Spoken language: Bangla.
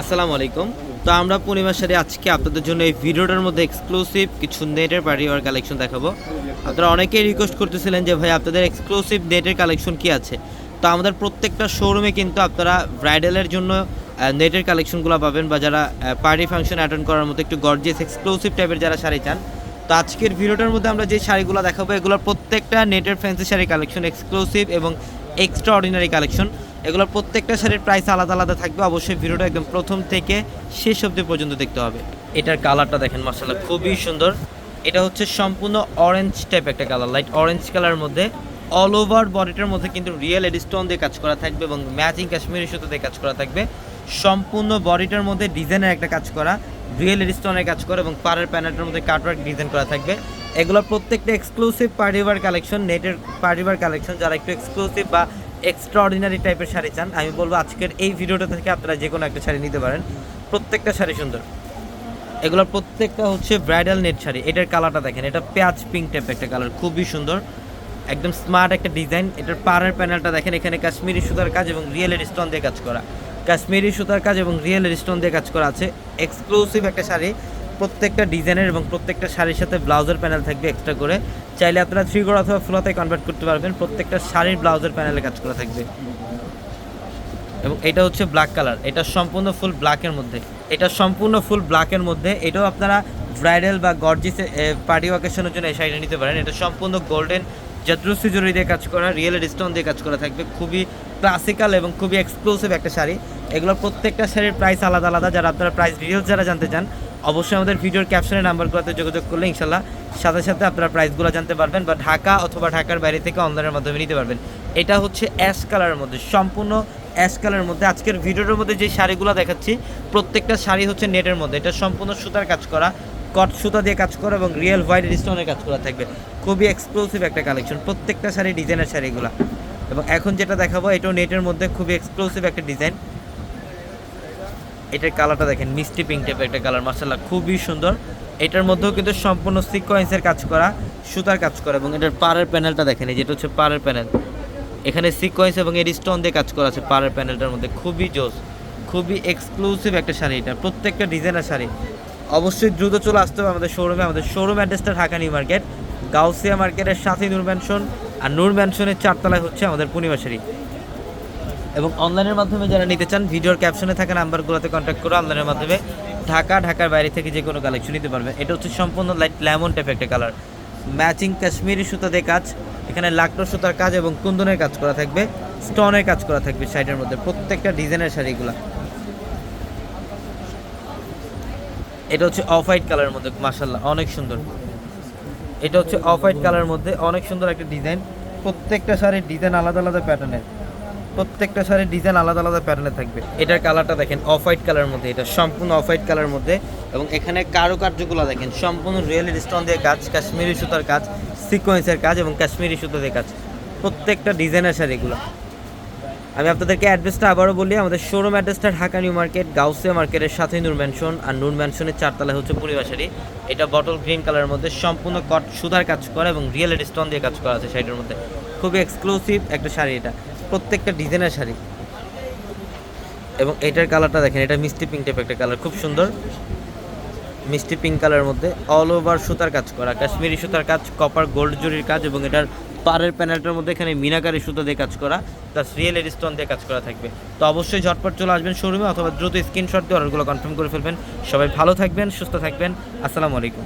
আসসালামু আলাইকুম। তো আমরা পূর্ণিমার সাথে আজকে আপনাদের জন্য এই ভিডিওটার মধ্যে এক্সক্লুসিভ কিছু নেটের পার্টি ওয়ার কালেকশন দেখাবো। আপনারা অনেকেই রিকোয়েস্ট করতেছিলেন যে, ভাই, আপনাদের এক্সক্লুসিভ নেটের কালেকশন কি আছে? তো আমাদের প্রত্যেকটা শোরুমে কিন্তু আপনারা ব্রাইডালের জন্য নেটের কালেকশনগুলো পাবেন বা যারা পার্টি ফাংশন অ্যাটেন্ড করার মতো একটু গর্জিয়াস এক্সক্লুসিভ টাইপের যারা শাড়ি চান, তো আজকের ভিডিওটার মধ্যে আমরা যে শাড়িগুলো দেখাবো, এগুলোর প্রত্যেকটা নেটের ফ্যান্সি শাড়ি কালেকশন এক্সক্লুসিভ এবং এক্সট্রা অর্ডিনারি কালেকশন এগুলোর প্রত্যেকটা শাড়ির প্রাইস আলাদা আলাদা থাকবে। অবশ্যই ভিডিওটা একদম প্রথম থেকে শেষ অবধি পর্যন্ত দেখতে হবে। এটার কালারটা দেখেন মার্শাল্লাহ খুবই সুন্দর। এটা হচ্ছে সম্পূর্ণ অরেঞ্জ টাইপ একটা কালার লাইট অরেঞ্জ কালারের মধ্যে অল ওভার বডিটার মধ্যে কিন্তু রিয়েল এডিস্টোন দিয়ে কাজ করা থাকবে এবং ম্যাচিং কাশ্মীরি সুতো দিয়ে কাজ করা থাকবে। সম্পূর্ণ বডিটার মধ্যে ডিজাইনের একটা কাজ করা রিয়েল এডিস্টোনের কাজ করা এবং পাড়ের প্যানেলটার মধ্যে কাটওয়ার্ক ডিজাইন করা থাকবে। এগুলো প্রত্যেকটা এক্সক্লুসিভ পার্টিবার কালেকশন নেটের পার্টিবার কালেকশন যারা একটু এক্সক্লুসিভ বা এক্সট্রা অর্ডিনারি টাইপের শাড়ি চান। আমি বলব আজকের এই ভিডিওটা থেকে আপনারা যে কোনো একটা শাড়ি নিতে পারেন। প্রত্যেকটা শাড়ি সুন্দর। এগুলোর প্রত্যেকটা হচ্ছে ব্রাইডাল নেট শাড়ি। এটার কালারটা দেখেন, এটা পেঁয়াজ পিঙ্ক টাইপের একটা কালার খুবই সুন্দর। একদম স্মার্ট একটা ডিজাইন এটার পাড়ের প্যানেলটা দেখেন, এখানে কাশ্মীরি সুতার কাজ এবং রিয়েল স্টোন দিয়ে কাজ করা। কাশ্মীরি সুতার কাজ এবং রিয়েল স্টোন দিয়ে কাজ করা আছে। এক্সক্লুসিভ একটা শাড়ি। প্রত্যেকটা ডিজাইনের এবং প্রত্যেকটা শাড়ির সাথে ব্লাউজের প্যানেল থাকবে এক্সট্রা করে। চাইলে আপনারা থ্রি গোড় অথবা ফ্লোতে কনভার্ট করতে পারবেন। প্রত্যেকটা শাড়ির ব্লাউজের প্যানেলে কাজ করা থাকবে। এবং এটা হচ্ছে ব্ল্যাক কালার এটা সম্পূর্ণ ফুল ব্ল্যাকের মধ্যে। এটা সম্পূর্ণ ফুল ব্ল্যাকের মধ্যে। এটাও আপনারা ব্রাইডাল বা গর্জিস পার্টি অকেশনের জন্য এই শাড়িটা নিতে পারেন। এটা সম্পূর্ণ গোল্ডেন জাদ্রুসি জরি দিয়ে কাজ করা রিয়েল স্টোন দিয়ে কাজ করা থাকবে। খুবই ক্লাসিক্যাল এবং খুবই এক্সক্লুসিভ একটা শাড়ি। এগুলোর প্রত্যেকটা শাড়ির প্রাইস আলাদা আলাদা। যারা আপনারা প্রাইস ডিটেলস যারা জানতে চান অবশ্যই আমাদের ভিডিওর ক্যাপশনের নাম্বারগুলোতে যোগাযোগ করলে ইনশাল্লাহ সাথে সাথে আপনারা প্রাইসগুলো জানতে পারবেন বা ঢাকা অথবা ঢাকার বাইরে থেকে অনলাইনের মাধ্যমে নিতে পারবেন। এটা হচ্ছে অ্যাশ কালারের মধ্যে, সম্পূর্ণ অ্যাশ কালারের মধ্যে। আজকের ভিডিওর মধ্যে যে শাড়িগুলো দেখাচ্ছি, প্রত্যেকটা শাড়ি হচ্ছে নেটের মধ্যে। এটা সম্পূর্ণ সুতার কাজ করা কট সুতা দিয়ে কাজ করা এবং রিয়েল হোয়াইট স্টোনের কাজ করা থাকবে। খুবই এক্সক্লুসিভ একটা কালেকশন প্রত্যেকটা শাড়ি ডিজাইনের শাড়িগুলো। এবং এখন যেটা দেখাবো, এটাও নেটের মধ্যে খুবই এক্সক্লুসিভ একটা ডিজাইন এটার কালারটা দেখেন, মিষ্টি পিঙ্ক টাইপের একটা কালার মার্শাল্লাহ খুবই সুন্দর। এটার মধ্যেও কিন্তু সম্পূর্ণ সিকোয়েন্সের কাজ করা, সুতার কাজ করা, এবং এটার পাড়ের প্যানেলটা দেখেন, এই যেটা হচ্ছে পাড়ের প্যানেল এখানে সিকোয়েন্স এবং এর স্টোন দিয়ে কাজ করা আছে পাড়ের প্যানেলটার মধ্যে, খুবই জোস, খুবই এক্সক্লুসিভ একটা শাড়ি এটা, প্রত্যেকটা ডিজাইনের শাড়ি। অবশ্যই দ্রুত চলে আসতে হবে আমাদের শোরুমে আমাদের শোরুম অ্যাড্রেসটা ঢাকা নিউ মার্কেট, গাউসিয়া মার্কেটের সাথে নূর ম্যানশন আর নূর ম্যানশনের চারতলায় হচ্ছে আমাদের পূর্ণিমা শাড়ি। এবং অনলাইনের মাধ্যমে যারা নিতে চান, ভিডিওর ক্যাপশনে থাকা নাম্বারগুলোতে কন্ট্যাক্ট করে অনলাইনের মাধ্যমে ঢাকা, ঢাকার বাইরে থেকে যে কোনো কালেকশন নিতে পারবে। এটা হচ্ছে সম্পূর্ণ লাইট লেমন টাইপ একটা কালার ম্যাচিং কাশ্মীরি সুতা দিয়ে কাজ। এখানে লাকটো সুতার কাজ এবং কুন্দনের কাজ করা থাকবে স্টোনের কাজ করা থাকবে শাড়িটার মধ্যে, প্রত্যেকটা ডিজাইনের শাড়িগুলো এটা হচ্ছে অফ হোয়াইট কালারের মধ্যে মাসাল্লাহ অনেক সুন্দর। এটা হচ্ছে অফ হোয়াইট কালারের মধ্যে অনেক সুন্দর একটা ডিজাইন প্রত্যেকটা শাড়ির ডিজাইন আলাদা আলাদা প্যাটার্নের প্রত্যেকটা শাড়ির ডিজাইন আলাদা আলাদা প্যাটার্নে থাকবে। এটার কালারটা দেখেন অফ হোয়াইট কালারের মধ্যে, এটা সম্পূর্ণ অফ হোয়াইট কালারের মধ্যে। এবং এখানে কারুকার্যগুলো দেখেন, সম্পূর্ণ রিয়েল স্টোন দিয়ে কাজ, কাশ্মীরি সুতার কাজ সিকোয়েন্সের কাজ এবং কাশ্মীরি সুতো দিয়ে কাজ। প্রত্যেকটা ডিজাইনের শাড়িগুলো আমি আপনাদেরকে অ্যাড্রেসটা আবারও বলি, আমাদের শোরুম অ্যাড্রেসটা ঢাকা নিউ মার্কেট, গাউসিয়া মার্কেটের সাথে নূর ম্যানশন আর নূর ম্যানশনের চারতলায় হচ্ছে পরিবাসারি এটা বটল গ্রিন কালারের মধ্যে সম্পূর্ণ কট সুতার কাজ করা এবং রিয়েল স্টোন দিয়ে কাজ করা আছে শাড়িটার মধ্যে। খুবই এক্সক্লুসিভ একটা শাড়ি এটা। প্রত্যেকটা ডিজাইনের শাড়ি। এবং এটার কালারটা দেখেন, এটা মিষ্টি পিঙ্ক টাইপ একটা কালার, খুব সুন্দর। মিষ্টি পিঙ্ক কালারের মধ্যে অল ওভার সুতার কাজ করা, কাশ্মীরি সুতার কাজ কপার গোল্ড জরির কাজ, এবং এটার পাড়ের প্যানেলটার মধ্যে এখানে মিনাকারি সুতো দিয়ে কাজ করা প্লাস রিয়েল এর স্টোন দিয়ে কাজ করা থাকবে। তো অবশ্যই ঝটপট চলে আসবেন শোরুমে অথবা দ্রুত স্ক্রিনশট দিয়ে অর্ডারগুলো কনফার্ম করে ফেলবেন। সবাই ভালো থাকবেন, সুস্থ থাকবেন। আসসালামু আলাইকুম।